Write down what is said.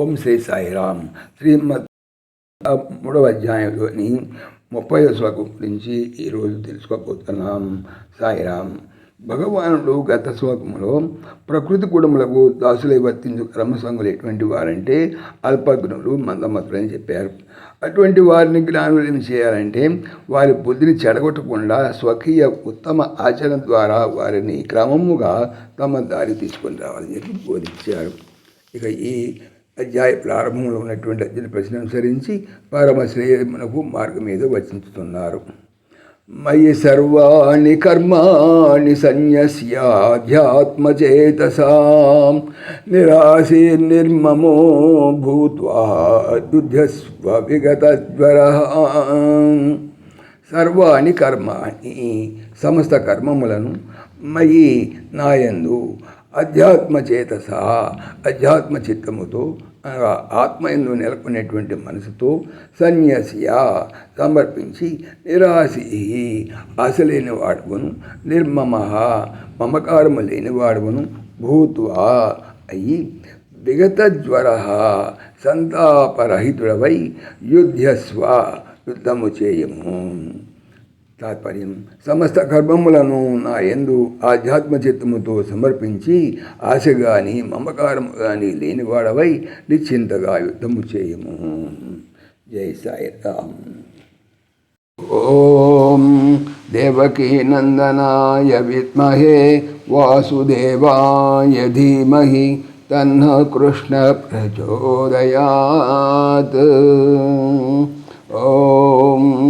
ఓం శ్రీ సాయిరామ్. శ్రీమద్ మూడవ అధ్యాయంలోని ముప్పై శ్లోకం గురించి ఈరోజు తెలుసుకోబోతున్నాం. సాయిరామ్. భగవానుడు గత శ్లోకంలో ప్రకృతి కుటుంబలకు దాసులై వర్తించు క్రమసంగులు ఎటువంటి వారంటే అల్పజ్ఞులు మందమతులు అని చెప్పారు. అటువంటి వారిని జ్ఞానులు ఏం చేయాలంటే వారి బుద్ధిని చెడగొట్టకుండా స్వకీయ ఉత్తమ ఆచరణ ద్వారా వారిని క్రమముగా తమ దారి తీసుకొని రావాలని చెప్పి బోధించారు. ఇక ఈ అధ్యాయ ప్రారంభంలో ఉన్నటువంటి అర్జున ప్రశ్న అనుసరించి పరమశ్రేయమునకు మార్గం మీద వచించుతున్నారు. మయి సర్వాణి కర్మాణి సన్యస్యాధ్యాత్మచేతసా నిరాశే నిర్మమో భూత్వా యుద్ధస్వ విగతజ్వర సర్వాణి కర్మాణి సమస్త కర్మములను మయి నాయందు అధ్యాత్మ చేతస అధ్యాత్మ చిత్తముతో అనగా ఆత్మ ఎందు నెలకొనేటువంటి మనసుతో సన్యాసియా సమర్పించి నిరాశి. ఆశలేని లేని నిర్మమ మమకారము లేని వాడువను భూత్వా అయి విగత జ్వర సంతాపరహితుడవై యుద్ధస్వ యుద్ధము చేయము. తాత్పర్యం. సమస్త కర్మములను నా ఎందు ఆధ్యాత్మ చిత్తముతో సమర్పించి ఆశ గాని మమకారము గాని లేనివాడవై నిశ్చింతగా యుద్ధము చేయము. జై సాయిరామ్. ఓం దేవకీ నందనాయ విద్మహే వాసుదేవాయ ధీమహి తన్న కృష్ణ ప్రచోదయాత్. ఓం